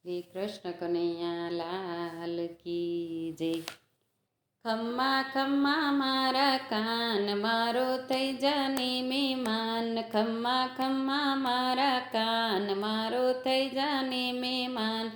શ્રી કૃષ્ણ કનૈયા લાલ કી જય. ખમ્મા ખમ્મા મારા કાન, મારો થઈ જાને મહેમાન. ખમ્મા ખમ્મા મારા કાન, મારો થઈ જાને મહેમાન.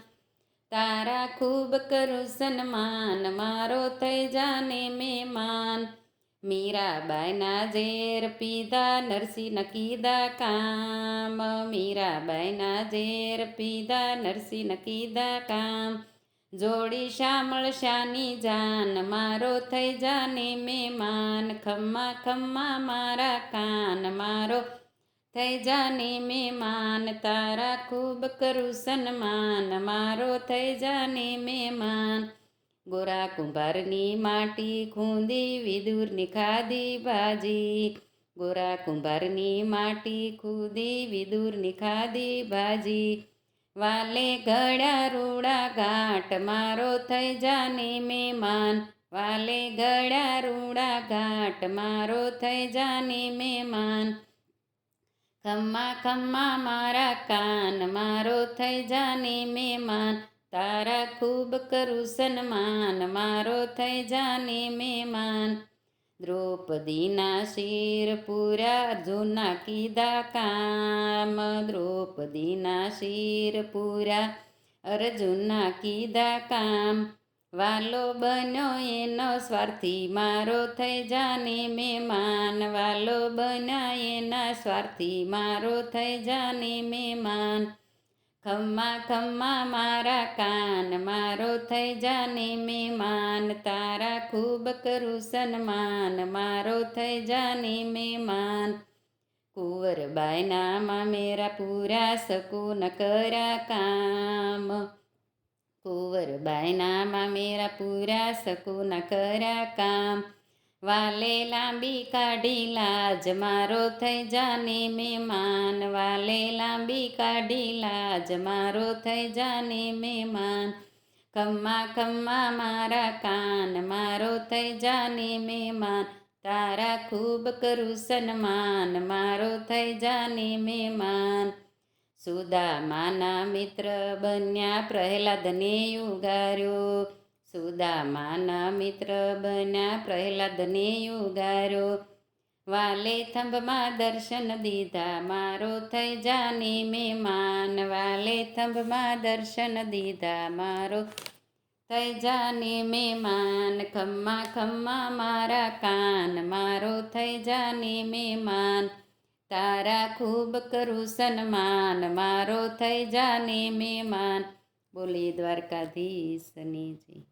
તારા ખૂબ કરું સન્માન, મારો થઈ જાને મહેમાન. મીરાબાઈના ઝેર પીધા, નરસિંહ નકીદા કામ. મીરાબાઈના ઝેર પીધા, નરસિંહ નકીદા કામ. જોડી શામળ શાની જાન, મારો થઈ જાને મેમાન ખમ્મા ખમ્મા મારા કાન, મારો થઈ જાને મેમાન તારા ખૂબ કરું સન્માન, મારો થઈ જાને મહેમાન. ગોરા કુંભારની માટી ખૂંદી વિદુરની ખાધી ભાજી. ગોરા કુંભારની માટી ખૂદી વિદુરની ખાધી ભાજી. વાલે ગળ્યા રૂડા ઘાટ, મારો થઈ જાને મહેમાન. વાલે ગળ્યા રૂડા ઘાટ, મારો થઈ જાને મહેમાન. ખમ્મા ખમ્મા મારા કાન, મારો થઈ જાને મહેમાન. તારા ખૂબ કરું સન્માન, મારો થઈ જાને મહેમાન. દ્રૌપદીના શિર પૂરા, અર્જુનના કીધા કામ. દ્રૌપદીના શિર પૂરા અર્જુના કીધા કામ. વાલો બન્યો એનો સ્વાર્થી, મારો થઈ જાને મહેમાન. વાલો બન્યા એના સ્વાર્થી, મારો થઈ જાને મહેમાન. ખમ્મા ખમ્મા મારા કાન મારો થઈ જાને મહેમાન, તારા ખૂબ કરું સન્માન, મારો થઈ જાને મહેમાન. નામાં મેરા પૂરા શકુન કરા કામ. કુંવરબાઈ નામાં મેરા પૂરા શકુન કરા કામ. વાલે લાંબી કાઢી લાજ, મારો થઈ જાને મહેમાન. વાલે લાંબી કાઢી લાજ, મારો થઈ જાને મહેમાન. ખમ્મા ખમ્મા મારા કાન, મારો થઈ જાને મહેમાન. તારા ખૂબ કરું સન્માન, મારો થઈ જાને મહેમાન. સુદામાના મિત્ર બન્યા, પ્રહલાદને યુગાર્યો સુદામાના મિત્ર બન્યા પ્રહલાદને યુગારો. વાલે થંભમાં દર્શન દીધા, મારો થઈ જાને મહેમાન. વાલે થંભમાં દર્શન દીધા, મારો થઈ જાને મહેમાન. ખમ્મા ખમ્મા મારા કાન, મારો થઈ જાને મહેમાન. તારા ખૂબ કરું સન્માન, મારો થઈ જાને મહેમાન. બોલી દ્વારકાધીશની જી